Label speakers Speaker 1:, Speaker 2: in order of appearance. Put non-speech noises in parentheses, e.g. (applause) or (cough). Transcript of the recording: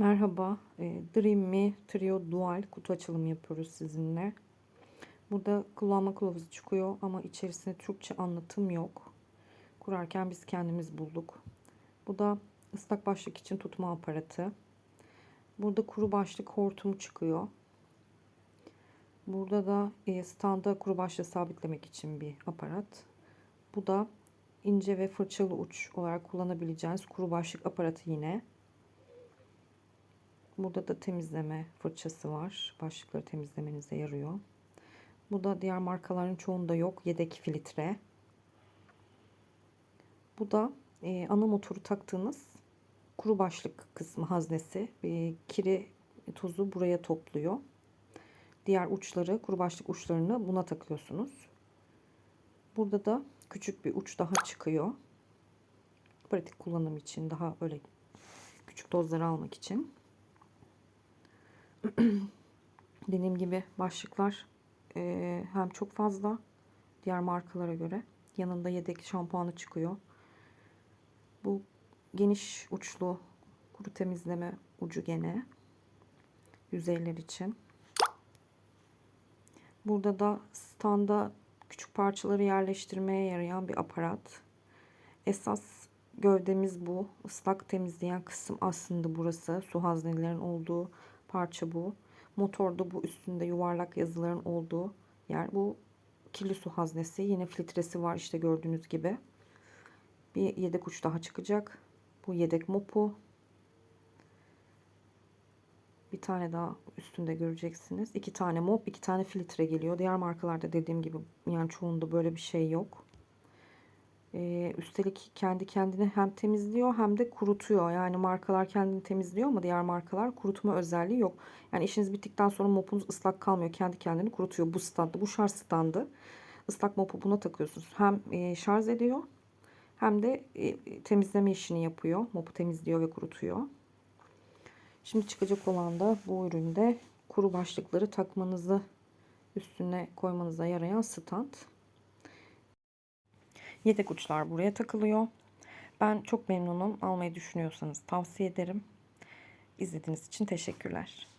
Speaker 1: Merhaba, e, Dream Me Trio Dual kutu açılımı yapıyoruz sizinle. Burada kullanma kılavuzu çıkıyor ama içerisinde Türkçe anlatım yok. Kurarken biz kendimiz bulduk. Bu da ıslak başlık için tutma aparatı. Burada kuru başlık hortumu çıkıyor. Burada da e, standa kuru başlığı sabitlemek için bir aparat. Bu da ince ve fırçalı uç olarak kullanabileceğiniz kuru başlık aparatı yine. Burada da temizleme fırçası var. Başlıkları temizlemenize yarıyor. Bu da diğer markaların çoğunda yok. Yedek filtre. Bu da e, ana motoru taktığınız kuru başlık kısmı haznesi. E, kiri tozu buraya topluyor. Diğer uçları, kuru başlık uçlarını buna takıyorsunuz. Burada da küçük bir uç daha çıkıyor. Pratik kullanım için daha böyle küçük dozları almak için. (clears throat) Dediğim gibi başlıklar e, hem çok fazla diğer markalara göre. Yanında yedek şampuanı çıkıyor. Bu geniş uçlu kuru temizleme ucu gene yüzeyler için. Burada da standa küçük parçaları yerleştirmeye yarayan bir aparat. Esas gövdemiz bu. Islak temizleyen kısım aslında burası. Su haznelerin olduğu parça bu. Motorda bu üstünde yuvarlak yazıların olduğu yer. Bu kirli su haznesi. Yine filtresi var işte gördüğünüz gibi. Bir yedek uç daha çıkacak. Bu yedek mopu. Bir tane daha üstünde göreceksiniz. İki tane mop, iki tane filtre geliyor. Diğer markalarda dediğim gibi yani çoğunda böyle bir şey yok. Üstelik kendi kendini hem temizliyor hem de kurutuyor. Yani markalar kendini temizliyor ama diğer markalar kurutma özelliği yok. Yani işiniz bittikten sonra mopunuz ıslak kalmıyor. Kendi kendini kurutuyor. Bu standı, bu şarj standı. Islak mopu buna takıyorsunuz. Hem şarj ediyor hem de temizleme işini yapıyor. Mopu temizliyor ve kurutuyor. Şimdi çıkacak olan da bu üründe kuru başlıkları takmanızı üstüne koymanıza yarayan stand. Yedek uçlar buraya takılıyor. Ben çok memnunum. Almayı düşünüyorsanız tavsiye ederim. İzlediğiniz için teşekkürler.